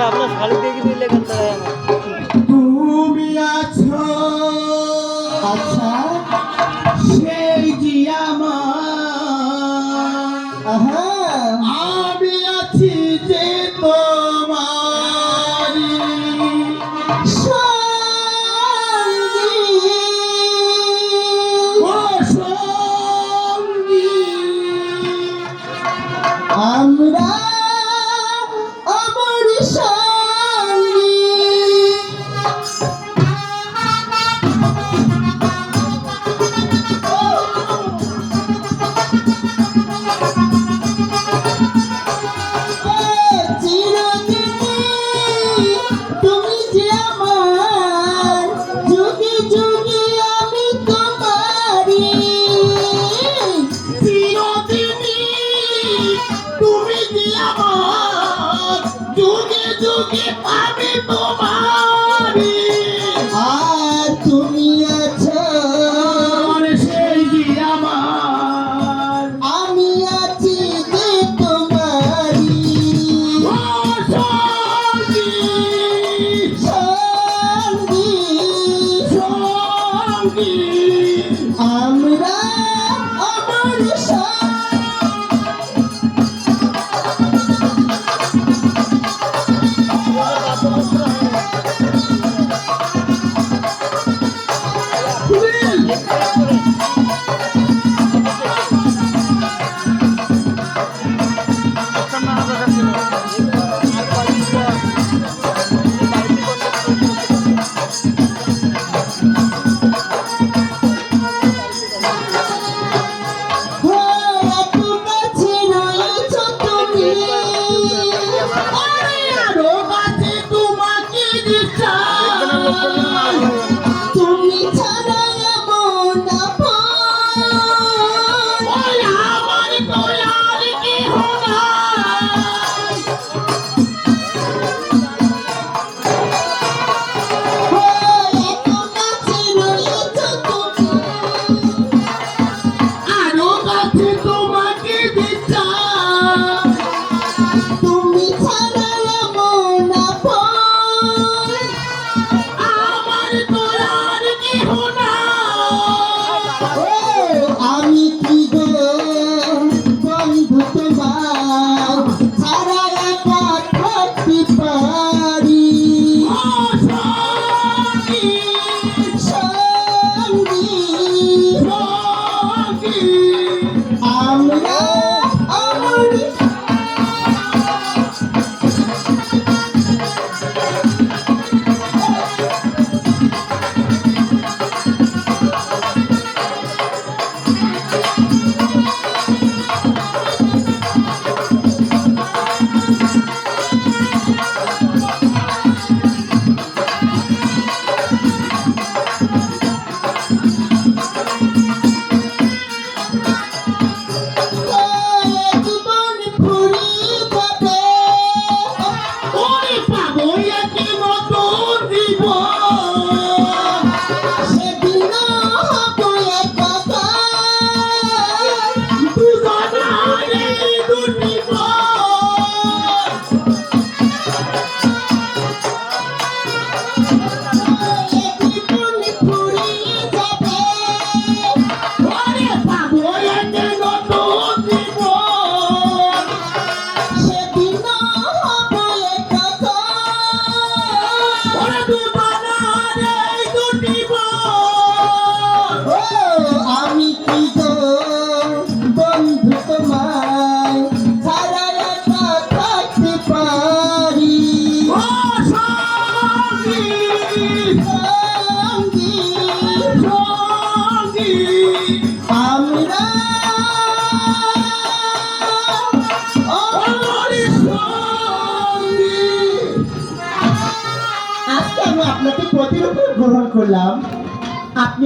আপনার শাড়ি দেখে দিলে তুমি আছো। আচ্ছা। সেই জিয়ামা আমি আছি যে তোমার আমরা সুখে পাবে তোমার Thank you. গ্রহণ করলাম। আপনি